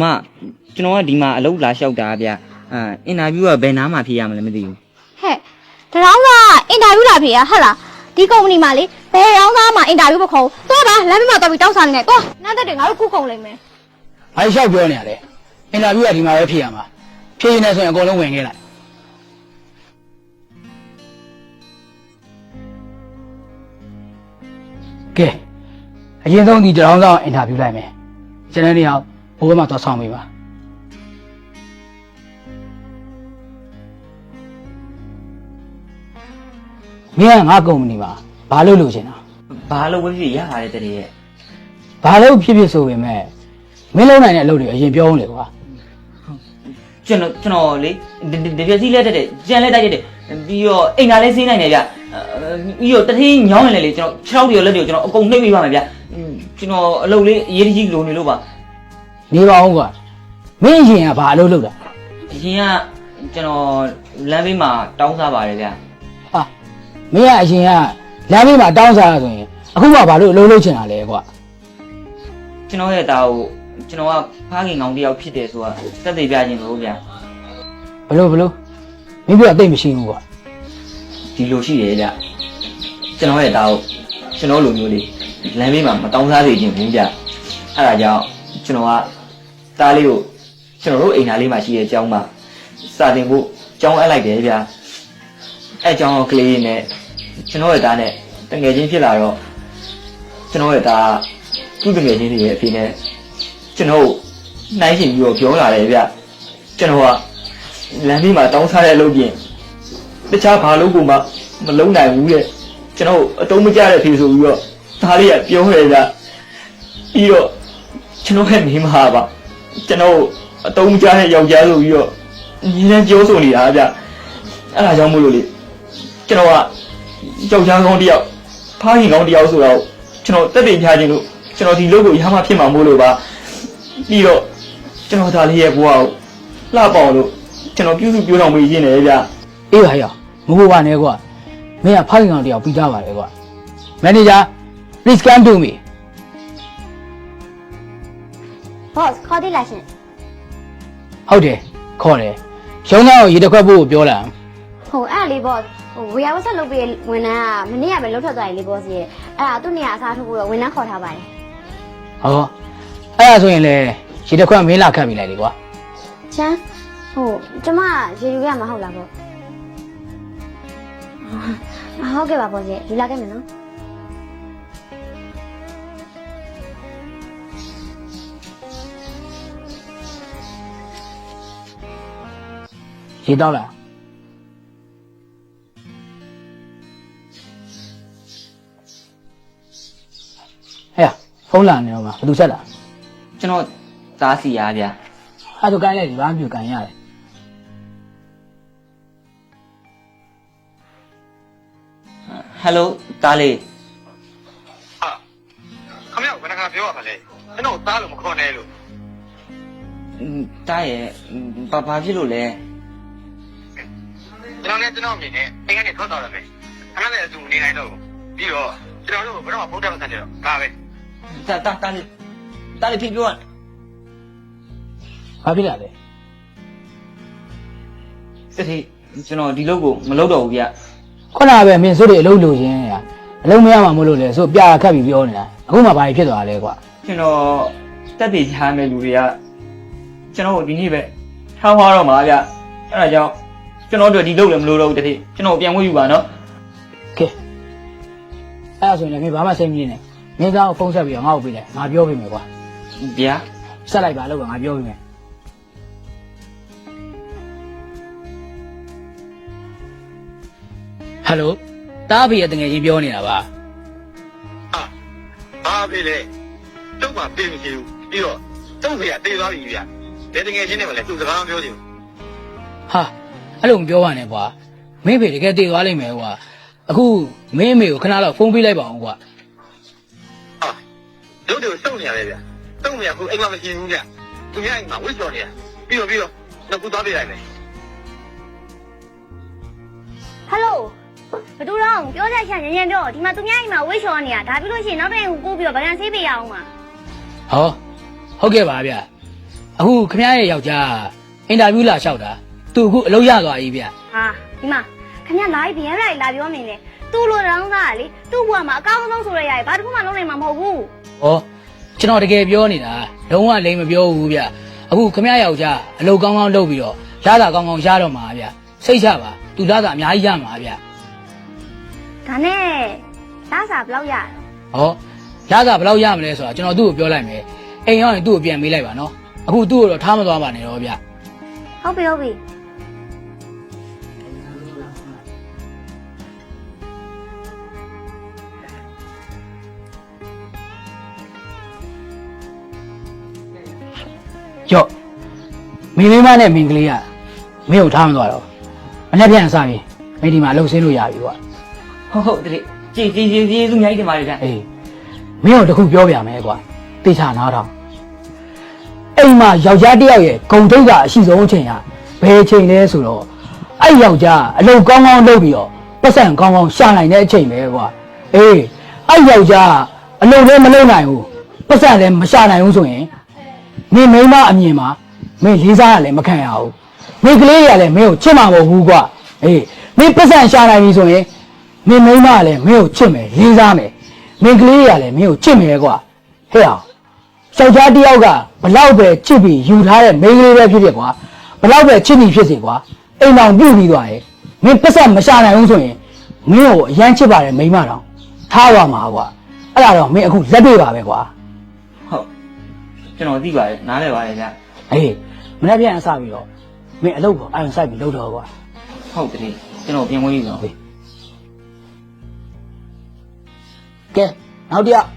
မကျွန်တော်ကဒီမှာအလုပ်လာလျှောက်တာဗျအာအင်တာဗျူးကဘယ်နားမှာဖြေရမလဲမသိဘူးဟဲ့တရောင်းကအင်တာဗျူးလာဖေးရဟုတ်လားဒီကုမ္ပဏီမှာလေဘယ်ရောင်းသားမှအင်တာဗျူးမခေါ်ဘူးသွားပါလမ်းမမှာတော့ပြီးတောက်စားနေတယ်ကွာနားသက်တွေငါတို့ခုကုန်လိမ့်မယ်။ဘာလျှောက်ပြောနေရလဲ။အင်တာဗျူးကဒီမှာပဲဖြေရမှာ။ဖြေနေဆိုရင်အကုန်လုံးဝင်ခဲ့လိုက်။ကဲအရင်ဆုံးဒီတရောင်းဆောင်အင်တာဗျူးလိုက်မယ်။ကျွန်တော်နေအောင် ဘိုးဘက်မှာသွားဆောင်ပေးပါ။မင်းကငါကုမ္ပဏီမှာဘာလုပ်လို့ချင်တာဘာလို့ဝက်ဖြစ်ရပါတယ်တည်းရဲ့။ဘာလို့ဖြစ်ဖြစ်ဆိုပေမဲ့မင်းလုံးနိုင်တဲ့အလုပ်တွေအရင်ပြောအောင်လေကွာကျွန်တော်ကျွန်တော်လေဒီဒီပြစီလက်တက်တယ်ကြံလက်တိုက်ရတယ်ပြီးတော့အိမ်သာလေးစေးနိုင်တယ်ဗျအာပြီးတော့တထင်းညောင်းနေလေလေကျွန်တော်ခြေထောက်တွေရောလက်တွေရောကျွန်တော်အကုန်နှိပ်ပေးပါမယ်ဗျကျွန်တော်အလုပ်လေးအရေးတကြီးလိုနေလို့ပါ။ နေပါအောင်ကွာ။မင်းအရင်ကဘာအလုပ်လုပ်တာအရင်ကကျွန်တော်လမ်းဘေးမှာတောင်းစားပါတယ်ဗျ။ဟာမင်းကအရင်ကလမ်းဘေးမှာတောင်းစားရဆိုရင်အခုမှဘာလို့အလုပ်လုပ်ချင်တာလဲကွာကျွန်တော်ရဲ့သားကိုကျွန်တော်ကဖားခင်ကောင်တယောက်ဖြစ်တယ်ဆိုတာသက်သေပြခြင်းလို့ဗျ။ဘလို့ဘလို့မင်းပြောအသိမရှိဘူးကွာဒီလိုရှိတယ်ဗျကျွန်တော်ရဲ့သားကိုကျွန်တော်လိုမျိုးလေးလမ်းဘေးမှာမတောင်းစားစေခြင်းဘူးဗျအဲ့ဒါကြောင့်ကျွန်တော်က သားလေးကိုကျွန်တော်တို့အိမ်သားလေးမှာရှိတဲ့အကြောင်းမှာစာတင်ဖို့ကြောင်းအပ်လိုက်တယ်ဗျအဲ့ကြောင်းကလေးနဲ့ကျွန်တော်ရဲ့သားနဲ့တငယ်ချင်းဖြစ်လာတော့ကျွန်တော်ရဲ့သားသူ့တငယ်ချင်းတွေရဲ့အဖေနဲ့ကျွန်တော်ကိုနှိုင်းရှင်ပြီးတော့ပြောလာတယ်ဗျကျွန်တော်ကလမ်းဘေးမှာတောင်းစားတဲ့အလုပ်ပြင်တခြားဘာလို့ကိုမှမလုံးနိုင်ဘူးတဲ့ကျွန်တော်အတုံးမကြတဲ့ဖေဆိုပြီးတော့ဒါလေးကပြောရဲကြပြီးတော့ကျွန်တော်ရဲ့မိမပါ ကျွန်တော်အတုံးမကြတဲ့ယောက်ျားဆိုပြီးတော့ညီနဲ့ပြောဆိုနေတာဗျအဲ့ဒါကြောင့်မို့လို့လေကျွန်တော်ကယောက်ျားကောင်းတစ်ယောက်ဖားရင်ကောင်းတစ်ယောက်ဆိုတော့ကျွန်တော်တက်တည်ပြခြင်းလို့ကျွန်တော်ဒီလုပ်ကိုရမှဖြစ်မှာမို့လို့ပါပြီးတော့ကျွန်တော်ဒါလေးရဲ့ဘဝကိုလှပအောင်လို့ကျွန်တော်ပြုစုပြောဆောင်ပေးရင်းနေဗျ။အေးပါရောမဟုတ်ပါနဲ့ကွာ။မင်းကဖိုင်ကောင်တယောက်ပြီးသားပါလေကွာ။ Manager please come to me boss ခေါ်သေးလားရှင်ဟုတ်တယ်ခေါ်တယ်။ရုံးသားကိုရေတစ်ခွက်ဖို့ကိုပြောလာဟိုအဲ့ဒါလေး boss ဟိုဝေယဝဆက်လုပ်ပြီးဝန်ထမ်းကမနေ့ကပဲလှုပ်ထွက်သွားတယ်လေ boss ရဲ့အဲ့ဒါသူ့နေရာအစားထိုးဖို့တော့ဝန်ထမ်းခေါ်ထားပါတယ်။ဟောအဲ့ဒါဆိုရင်လေရေတစ်ခွက်မင်းလာခတ်ပြီးလိုက်လေကွာချမ်းဟိုကျမရေယူရမှာဟုတ်လား boss အာဟုတ်ကဲ့ပါ boss ရဲ့ယူလာခဲ့မယ်နော်။ ရေတောက်လားဟဲ့ဖုန်းလာနေတော့မှာဘယ်သူဆက်တာကျွန်တော်သားစီရဗျာအဲ့ဒါကိုကန်လိုက်ဒီဘာမှမပြုတ်ကန်ရတယ်ဟယ်လိုသားလေးခမရဘယ်နှခါပြောရမှာလဲကျွန်တော်သားလို့မခေါ်နဲ့လို့တားရဲ့ဘာဘာဖြစ်လို့လဲ ကျွန်တော်နဲ့ကျွန်တော်အမြင်နဲ့အိမ်ကနေထွက်သွားတယ်ပဲခဏနဲ့အတူနေနိုင်တော့ဘူးပြီးတော့ကျွန်တော်တို့ဘယ်တော့မှဖုန်းတက်မဆက်ကြတော့ဒါပဲသားသားသားလေးသားလေးဖြစ်ပြောရ။ဘာဖြစ်လာလဲစစ်သေးကျွန်တော်ဒီလုပ်ကိုမလုပ်တော့ဘူးဗျ။ခုနကပဲမင်းစိုးတွေအလုပ်လုပ်ခြင်းရအလုံးမရမှာမလို့လေဆိုပြာခတ်ပြီးပြောနေတာ။အခုမှဘာဖြစ်သွားလဲကွာကျွန်တော်တက်တည်ချားမဲ့လူတွေကကျွန်တော်ကိုဒီနေ့ပဲထောင်းသွားတော့မှာဗျအဲ့ဒါကြောင့် ကျွန်တော်တို့ဒီလုပ်လည်းမလုပ်တော့ဘူးတတိကျွန်တော်ပြန်ဝေးယူပါနော်။ကဲ။အဲ့ဒါဆိုရင်လည်းမင်းဘာမှစိတ်မကြီးနဲ့။မင်းသားကိုဖုန်းဆက်ပြီးတော့ငါ့ကိုပြေးတယ်။ငါပြောပေးမယ်ကွာဗျာ။ဆက်လိုက်ပါလို့ကငါပြောပေးမယ်။ဟယ်လိုတားဖေရဲ့တငယ်ချင်းပြောနေတာပါဟာဘာဖြစ်လဲတုတ်မှပြင်မရှိဘူးပြီးတော့တုတ်ဖေကတေးသွားပြီဗျဘယ်တကယ်ချင်းနဲ့မလဲသူစကားမပြောချင်ဘူး။ဟာ အဲ့လိုမပြောပါနဲ့ကွာ။မင်းဖေတကယ်တည်သွားလိမ့်မယ်ကွာ။အခုမင်းအမေကိုခဏတော့ဖုန်းပေးလိုက်ပါအောင်ကွာဟာတို့တို့စုံနေရတယ်ဗျတုတ်ဖေကခုအိမ်မှာမရှိဘူးဗျသူများအိမ်မှာဝစ်တော်နေရပြီးတော့ပြီးတော့တော့ခုသွားပြလိုက်မယ်ဟယ်လိုဘယ်သူတော့ပြောကြချင်ညင်ညင်ပြောဒီမှာသူများအိမ်မှာဝိတ်ချော်နေတာဒါပြီးလို့ရှိရင်နောက်တစ်အိမ်ကိုကိုးပြီးတော့ဗကန်ဆေးပေးရအောင်ပါ။ဟောဟုတ်ကဲ့ပါဗျ။အခုခမရရဲ့ယောက်ျားအင်တာဗျူးလာလျှောက်တာ သူအခုအလုပ်ရသွားပြီဗျဟာဒီမှာခင်ဗျာလာပြီးပြန်လိုက်လာပြောနေတယ်သူ့လိုတောင်းသားကလေသူ့ဘဝမှာအကောင်းဆုံးဆိုရရဘာတစ်ခုမှလုံးနိုင်မှာမဟုတ်ဘူး။ဩကျွန်တော်တကယ်ပြောနေတာလုံးဝလိမ်မပြောဘူးဗျအခုခမရယောက်ျားအလုပ်ကောင်းကောင်းလုပ်ပြီးတော့ရတာကောင်းကောင်းရတော့မှာဗျစိတ်ချပါသူလာတာအများကြီးရမှာဗျဒါနဲ့သားစာဘယ်လောက်ရလဲဟောရတာဘယ်လောက်ရမလဲဆိုတာကျွန်တော်သူ့ကိုပြောလိုက်မယ်အိမ်ရောက်ရင်သူ့ကိုပြန်မေးလိုက်ပါနော်အခုသူ့ကိုတော့ထားမသွားပါနဲ့တော့ဗျဟုတ်ပြီဟုတ်ပြီ ကြော့မိမိမနဲ့မိန်းကလေးကမင်းကိုထားမသွားတော့မနေ့ပြန်စားပြီမိဒီမှာအလုပ်ဆင်းလို့ရပြီကွာဟုတ်ဟုတ်တတိကြည်ကြည်ကြည်ကြည်သူအများကြီးတင်ပါတယ်ဗျအေးမင်းတို့တခုပြောပြမယ်ကွာတေချာနားထောင်အိမ်မှာယောက်ျားတစ်ယောက်ရဲ့ဂုံတိတ်ကအရှိဆုံးအချိန်ကဘယ်အချိန်လဲဆိုတော့အဲ့ယောက်ျားအလုပ်ကောင်းကောင်းလုပ်ပြီးတော့ပတ်စံကောင်းကောင်းရှာနိုင်တဲ့အချိန်ပဲကွာအေးအဲ့ယောက်ျားအလုပ်လည်းမလုပ်နိုင်ဘူးပတ်စံလည်းမရှာနိုင်ဘူးဆိုရင် မင်းမိန်းမအမြင်မှာမင်းလေးစားရလည်းမခံရဘူးမိန်းကလေးတွေကလည်းမင်းကိုချစ်မှာမဟုတ်ဘူးကွာအေးမင်းပတ်စံရှာနိုင်ပြီဆိုရင်မင်းမိန်းမကလည်းမင်းကိုချစ်မယ်လေးစားမယ်မင်းကလေးကလည်းမင်းကိုချစ်မယ်ကွာဟဲ့အောင်ယောက်ျားတစ်ယောက်ကဘလောက်ပဲချစ်ပြီးယူထားတဲ့မိန်းကလေးပဲဖြစ်ဖြစ်ကွာဘလောက်ပဲချစ်နေဖြစ်စေကွာအိမ်အောင်ပြုတ်ပြီးသွားတယ်မင်းပတ်ဆက်မရှာနိုင်ဘူးဆိုရင်မင်းကိုအရန်ချစ်ပါတယ်မိန်းမတော်ထားပါမှာကွာအဲ့ဒါတော့မင်းအခုလက်တွေ့ပါပဲကွာဟုတ် ကျွန်တော်သိပါတယ်နားလည်ပါတယ်ဗျဟေးမနေ့ပြန်အစပြီးတော့မင်းအလုပ်ကိုအယုံဆိုင်ပြီးလုပ်တော့ကွာဟုတ်တတိကျွန်တော်ပြင်ဝင်ပြီနော်ကဲနောက်တစ်ယောက်